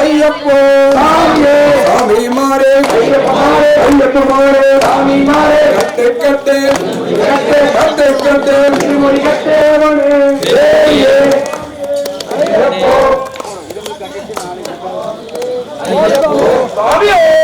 ஐயப்போ. சாமியே. சாமி மாறே. ஐயப்பமாரே ஐயப்பமாரே சாமி மாறே. கட்டு கட்டு. கட்டு. கட்டு கட்டு. திருமொழி கட்டேவனே ஏயே ஐயப்போ. சாமியே.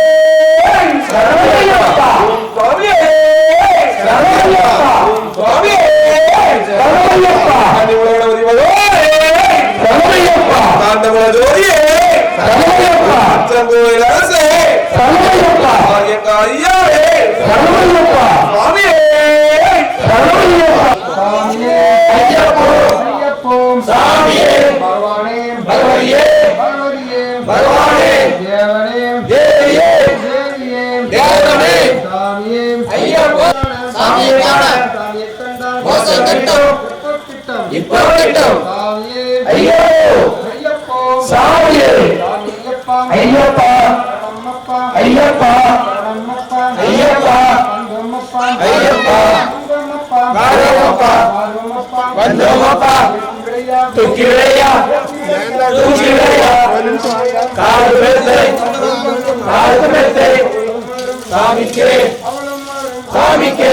ஐயப்போ சாமியே. பகவானே பகவதியே பகவதியே பகவானே. தேவனே. தேவியே. தேவியே. தேவனே. சாமியே. ஐயப்போ சாமியே காண சாமியை கண்டால் மோசம் கிட்டும் கிட்டம். இப்போ கிட்டும் சாமியே. ஐயோ. ஐயப்போ. சாமியே. ஐயப்பா. ஐயப்பா. ஐயப்பா. ஐயப்பா. ஆர்வமப்பா வந்தோமப்பா. തുക്കിവിളയാ തുക്കിവിളയാ കാടുമെത്തെ കാടുമെത്തെ സ്വാമിക്കേ. സ്വാമിക്കേ.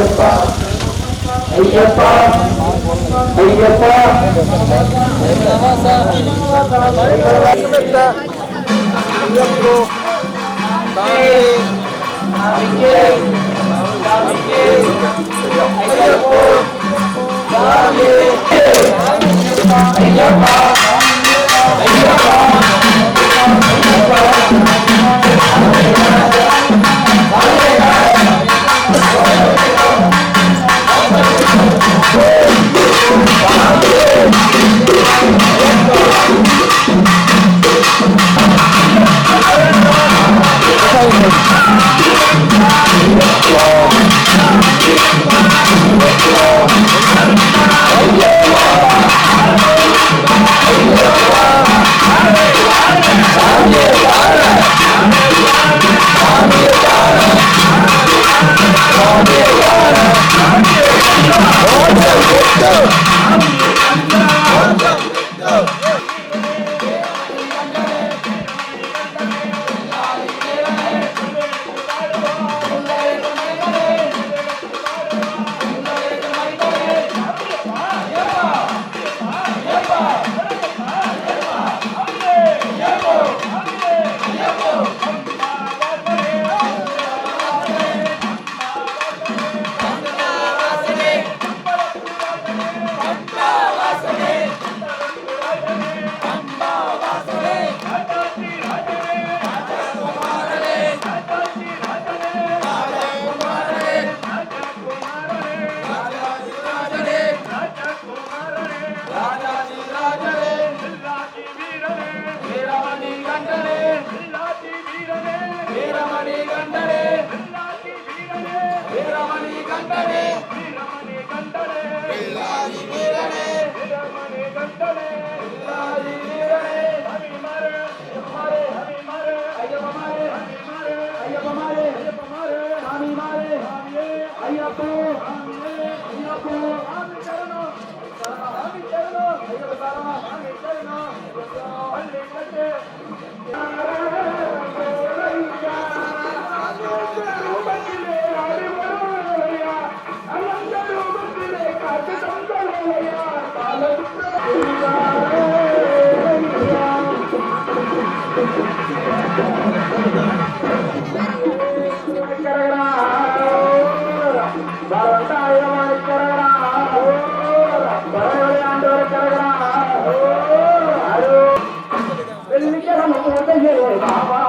ஐயப்பா ஐயப்பா ஐயப்பா ஐயப்போ தாயே அங்கே அங்கே ஐயப்போ தாயே ஐயப்பா ஐயப்பா ஐயப்பா ஐயப்பா வீரனே பிள்ளாதி வீரனே. பிள்ளாதி வீரனே. ஐயப்போ ஐயப்போ ஆமி சரணம் ஆமி சரணம் ஐயப்போ சரணம் ஆமி சரணம் அள்ளி கட்டு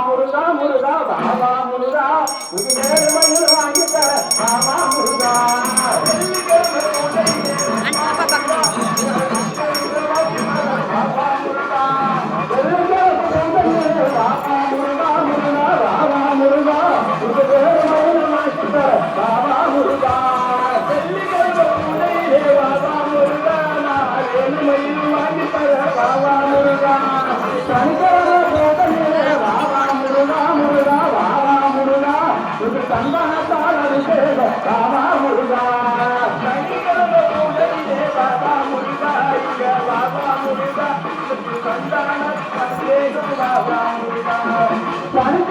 முருகா முருகா பாபா முருகா முருகா வாங்கி தர பாபா product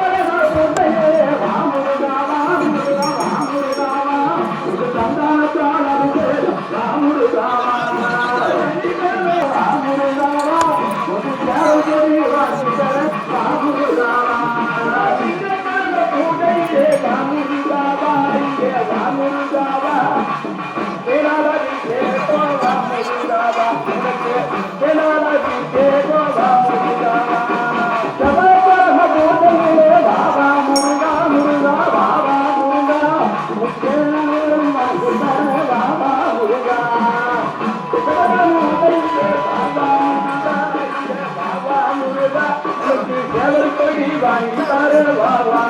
பாபா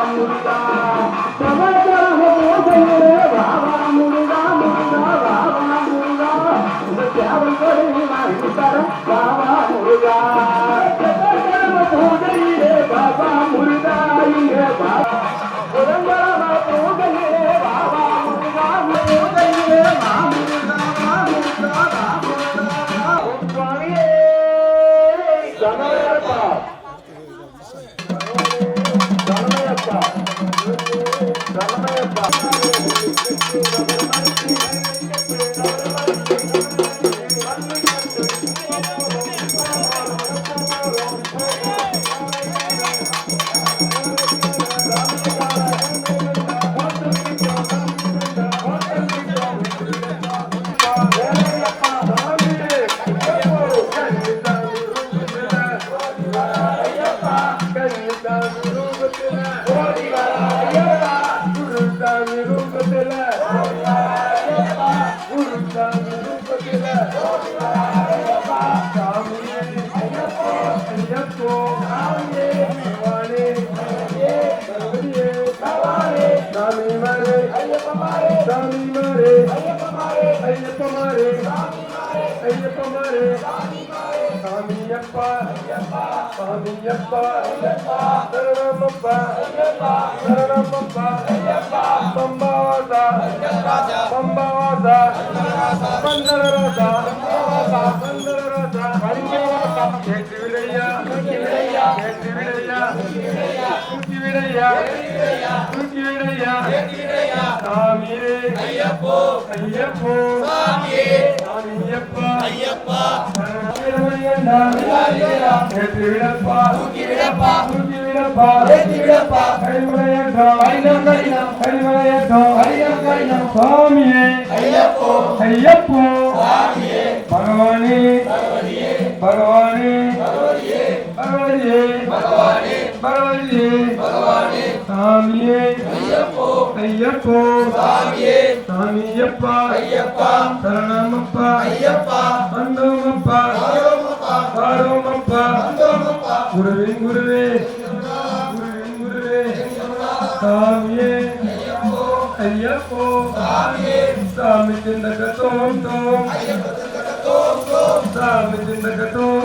சாமியப்பா. சாமியப்பா. சரணமப்பா. சரணமப்பா. பம்பாவாசா. பம்பாவாசா. பந்தரராசா பந்தரராசா பரிஞ்சவாசா கேட்டு விடையா. கேட்டு விடையா. தூக்கி விடையா தூக்கி விடையா சாமியே. ஐயப்போ. ஐயப்போ. சாமியே. சாமியப்பா. ஐயப்பா. கேட்டு விடப்பா தூக்கி விடப்பா தூக்கி விடப்பா ஏத்தி விடப்பா கைமுறையட்டும் கைலம் கைலம் கைமுறையட்டும் கைலம் கைலம் சுவாமியே ஐயப்போ ஐயப்போ சுவாமியே பகவானே. பகவானே. பகவதியே பகவானே. பகவதியே பகவானே சாமியே. ஐயப்போ. ஐயப்போ சாமியே. சாமியப்பா. ஐயப்பா. சரணமப்பா. ஐயப்பா. வந்தோமப்பா வாரோமப்பா குருவின் குருவே குருவின் குருவே சாமியே. ஐயப்போ. சாமி சிந்தக தோம் தோம் சாமி சிந்தக தோம் தோம்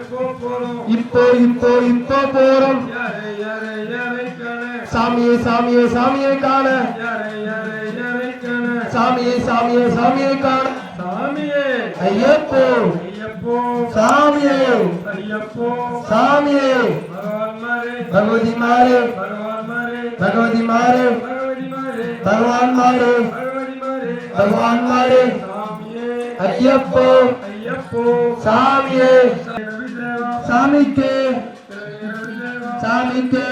இப்போ இப்போ இப்போ போறோம். சாமியே சாமியே சாமியை காண. சாமியே சாமியே சாமியை காண. சாமியே ஐயப்போ. ஐயப்போ சாமியே. ஐயப்போ சாமியே. பகவதி மாறு. பகவதி மாறு. பகவான் மாறு. பகவான் மாறு. ஐயப்போ ஐயப்போ. சாமியே. சாமிக்கு சாமிக்கு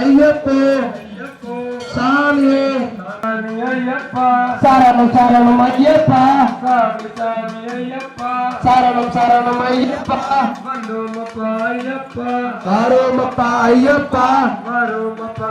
ஐயப்போ ஐயப்போ சாமி ஐயப்பா சரணம் சரணம் ஐயப்பா. ஐயப்பா சரணம் சரணம் ஐயப்பா. ஐயப்பா. வாரோமப்பா ஐயப்பா. வரோமப்பா